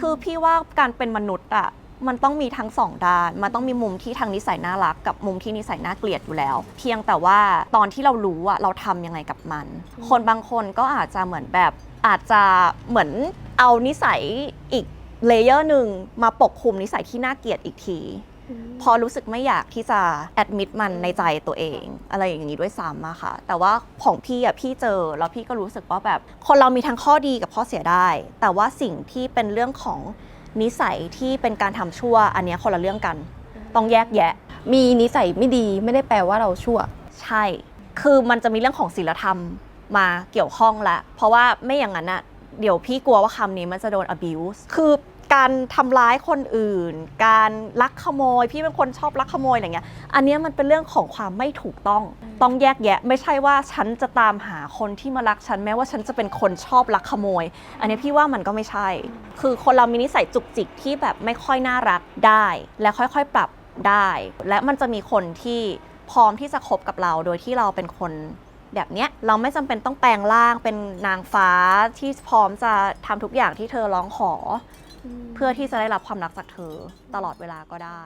คือพี่ว่าการเป็นมนุษย์อะมันต้องมีทั้งสองด้าน มันต้องมีมุมที่ทางนิสัยน่ารักกับมุมที่นิสัยน่าเกลียดอยู่แล้ว เพียงแต่ว่าตอนที่เรารู้อะเราทำยังไงกับมัน คนบางคนก็อาจจะเหมือนแบบอาจจะเหมือนเอานิสัยอีกเลเยอร์หนึ่งมาปกคลุมนิสัยที่น่าเกลียดอีกที พอรู้สึกไม่อยากที่จะแอดมิดมันในใจตัวเอง อะไรอย่างนี้ด้วยซ้ำอะค่ะ แต่ว่าของพี่อะพี่เจอแล้วพี่ก็รู้สึกว่าแบบคนเรามีทั้งข้อดีกับข้อเสียได้ แต่ว่าสิ่งที่เป็นเรื่องของนิสัยที่เป็นการทำชั่ว อันเนี้ยคนละเรื่องกัน ต้องแยกแยะ มีนิสัยไม่ดีไม่ได้แปลว่าเราชั่ว ใช่ คือมันจะมีเรื่องของศีลธรรมมาเกี่ยวข้องละเพราะว่าไม่อย่างนั้นอะเดี๋ยวพี่กลัวว่าคำนี้มันจะโดน abuse คือ การทำร้ายคนอื่น การลักขโมย พี่เป็นคนชอบลักขโมยอะไรเงี้ย อันเนี้ยมันเป็นเรื่องของความไม่ถูกต้อง ต้องแยกแยะ ไม่ใช่ว่าฉันจะตามหาคนที่มารักฉันแม้ว่าฉันจะเป็นคนชอบลักขโมย อันนี้พี่ว่ามันก็ไม่ใช่ คือคนเรามีนิสัยจุกจิกที่แบบไม่ค่อยน่ารักได้ และค่อยๆปรับได้ และมันจะมีคนที่พร้อมที่จะคบกับเราโดยที่เราเป็นคนแบบเนี้ยเราไม่จำเป็นต้องแปลงร่างเป็นนางฟ้าที่พร้อมจะทำทุกอย่างที่เธอร้องขอ เพื่อที่จะได้รับความรักจากเธอตลอดเวลาก็ได้